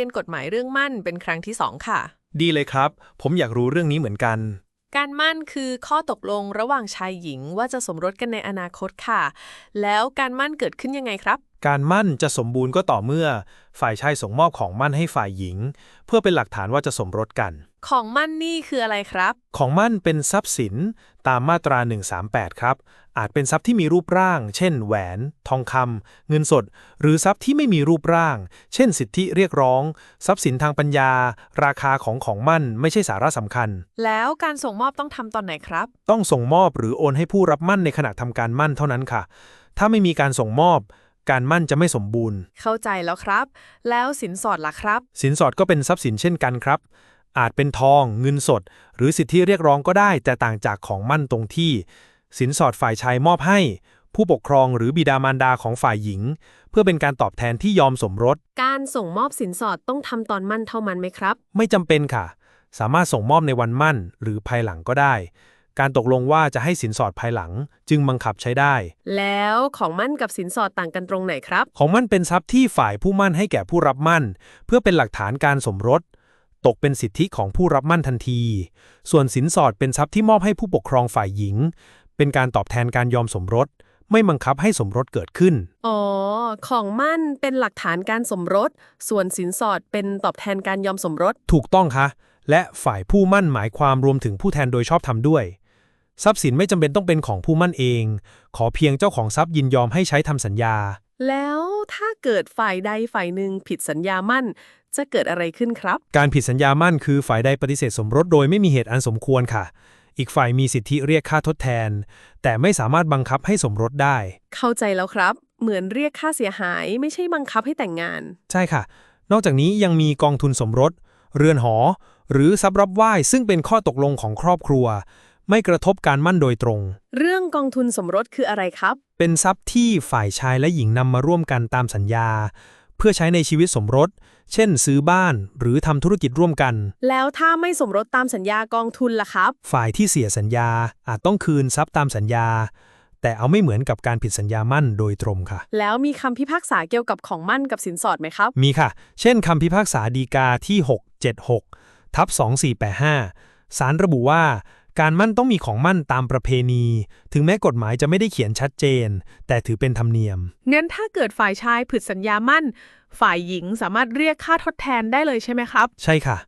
เรียนกฎหมายเรื่องมั่นเป็นครั้งที่สองค่ะ ดีเลยครับ ผมอยากรู้เรื่องนี้เหมือนกัน การมั่นคือข้อตกลงระหว่างชายหญิงว่าจะสมรสกันในอนาคตค่ะ แล้วการมั่นเกิดขึ้นยังไงครับ การมั่นจะสมบูรณ์ก็ต่อเมื่อ ฝ่ายชายส่งมอบของมั่นให้ฝ่ายหญิง เพื่อเป็นหลักฐานว่าจะสมรสกัน ของมั่นนี่คืออะไรครับ ของมั่นเป็นทรัพย์สินตามมาตรา 138 ครับ อาจเป็นทรัพย์ที่มีรูปร่าง เช่น แหวน ทองคำเงินสด หรือทรัพย์ที่ไม่มีรูปร่าง เช่น สิทธิเรียกร้อง ทรัพย์สินทางปัญญา ราคาของของมั่นไม่ใช่สาระสำคัญ แล้วการส่งมอบต้องทำตอนไหนครับ ต้องส่งมอบหรือโอนให้ผู้รับมั่นในขณะทำการมั่นเท่านั้นค่ะ ถ้าไม่มีการส่งมอบ การมั่นจะไม่สมบูรณ์ เข้าใจแล้วครับ แล้วสินสอดล่ะครับ สินสอดก็เป็นทรัพย์สินเช่นกันครับ อาจเป็นทอง เงินสด หรือสิทธิเรียกร้องก็ได้แต่ต่างจากของมั่นตรงที่ สินสอดฝ่ายชายมอบให้ ผู้ปกครองหรือบิดามารดาของฝ่ายหญิง เพื่อเป็นการตอบแทนที่ยอมสมรส การส่งมอบสินสอดต้องทำตอนมั่นเท่ามันไหมครับ ไม่จำเป็นค่ะ สามารถส่งมอบในวันมั่นหรือภายหลังก็ได้ การตกลงว่าจะให้สินสอดภายหลัง จึงบังคับใช้ได้ แล้วของมั่นกับสินสอดต่างกันตรงไหนครับ ของมั่นเป็นทรัพย์ที่ฝ่ายผู้มั่นให้แก่ผู้รับมั่น เพื่อเป็นหลักฐานการสมรส ตกเป็นสิทธิของผู้รับมั่นทันที ส่วนสินสอดเป็นทรัพย์ที่มอบให้ผู้ปกครองฝ่ายหญิง เป็นการตอบแทนการยอมสมรสไม่บังคับให้สมรสเกิดขึ้น อ๋อ ของมั่นเป็นหลักฐานการสมรส ส่วนสินสอดเป็นตอบแทนการยอมสมรส ถูกต้องคะ และฝ่ายผู้มั่นหมายความรวมถึงผู้แทนโดยชอบธรรมด้วย ทรัพย์สินไม่จำเป็นต้องเป็นของผู้มั่นเอง ขอเพียงเจ้าของทรัพย์ยินยอมให้ใช้ทำสัญญา แล้วถ้าเกิดฝ่ายใดฝ่ายหนึ่งผิดสัญญามั่น จะเกิดอะไรขึ้นครับ การผิดสัญญามั่นคือฝ่ายใดปฏิเสธสมรสโดยไม่มีเหตุอันสมควรค่ะ อีกฝ่ายมีสิทธิเรียกค่าทดแทน แต่ไม่สามารถบังคับให้สมรสได้ เข้าใจแล้วครับ เหมือนเรียกค่าเสียหายไม่ใช่บังคับให้แต่งงาน ใช่ค่ะ นอกจากนี้ยังมีกองทุนสมรส เรือนหอ หรือทรัพย์รับไหว้ซึ่งเป็นข้อตกลงของครอบครัว ไม่กระทบการมั่นโดยตรง เรื่องกองทุนสมรสคืออะไรครับ เป็นทรัพย์ที่ฝ่ายชายและหญิงนำมาร่วมกันตามสัญญา เพื่อใช้ในชีวิตสมรส เช่น ซื้อบ้านหรือทำธุรกิจร่วมกัน แล้วถ้าไม่สมรสตามสัญญากองทุนล่ะครับ ฝ่ายที่เสียสัญญาอาจต้องคืนทรัพย์ตามสัญญา แต่เอาไม่เหมือนกับการผิดสัญญามั่นโดยตรงค่ะ แล้วมีคำพิพากษาเกี่ยวกับของมั่นกับสินสอดไหมครับ มีค่ะ เช่นคำพิพากษาดีกาที่ 676ทับ2485สารระบุว่า การมั่นต้องมีของมั่นตามประเพณี ถึงแม้กฎหมายจะไม่ได้เขียนชัดเจน แต่ถือเป็นธรรมเนียม งั้นถ้าเกิดฝ่ายชายผิดสัญญามั่น ฝ่ายหญิงสามารถเรียกค่าทดแทนได้เลยใช่ไหมครับ ใช่ค่ะ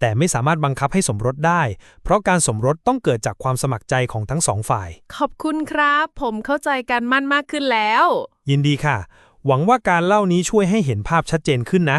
แต่ไม่สามารถบังคับให้สมรสได้ เพราะการสมรสต้องเกิดจากความสมัครใจของทั้งสองฝ่าย ขอบคุณครับ ผมเข้าใจการมั่นมากขึ้นแล้ว ยินดีค่ะ หวังว่าการเล่านี้ช่วยให้เห็นภาพชัดเจนขึ้นนะ